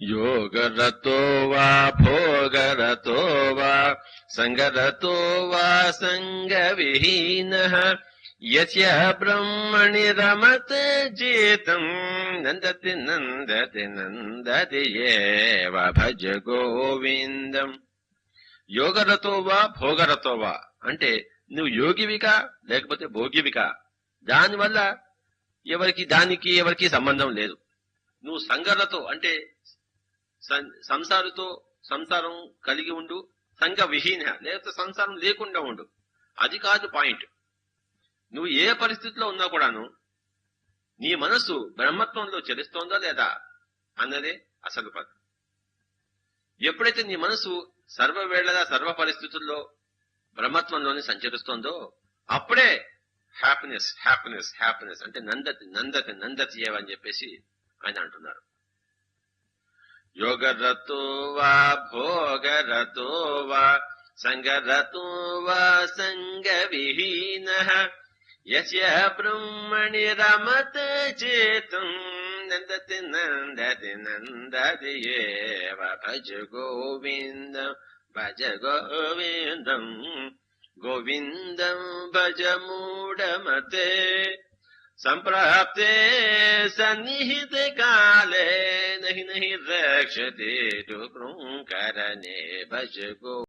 योगरतो वा भोगरतो वा सङ्गरतो वा सङ्गविहीनः यस्य ब्रह्मणि रमत चेतम् नन्दति नन्दति नन्दति एव భజ గోవిందం యోగరతోవా భోగరతోవా అంటే నువ్వు యోగివికా లేకపోతే భోగివికా దానివల్ల ఎవరికి దానికి ఎవరికి సంబంధం లేదు నువ్వు సంగరతో అంటే సం- సంసారుతో సంసారం కలిగి ఉండు సంఘ విహీన లేకపోతే సంసారం లేకుండా ఉండు. అది కాదు పాయింట్. నువ్వు ఏ పరిస్థితిలో ఉన్నా కూడాను నీ మనస్సు బ్రహ్మత్వంలో చెలుస్తోందా లేదా అన్నదే అసలు పద. ఎప్పుడైతే నీ మనసు సర్వవేళలా సర్వ పరిస్థితుల్లో బ్రహ్మత్వంలోనే సంచరిస్తోందో అప్పుడే హ్యాపీనెస్ హ్యాపీనెస్ హ్యాపీనెస్ అంటే నందతి నందతి నందతి ఏవని చెప్పేసి ఆయన అంటున్నారు. योगरतो वा भोगरतो वा सङ्गरतो वा सङ्गविहीनः। यस्य ब्रह्मणि रमत चेतुम् नन्दति नन्दति नन्दति एव भज गोविन्दम् भज गोविन्दम् गोविन्दम् भज मूढमते। सम्प्राप्ते सन्निहित ही दक्ष दे द्रक्षते करने बज गो।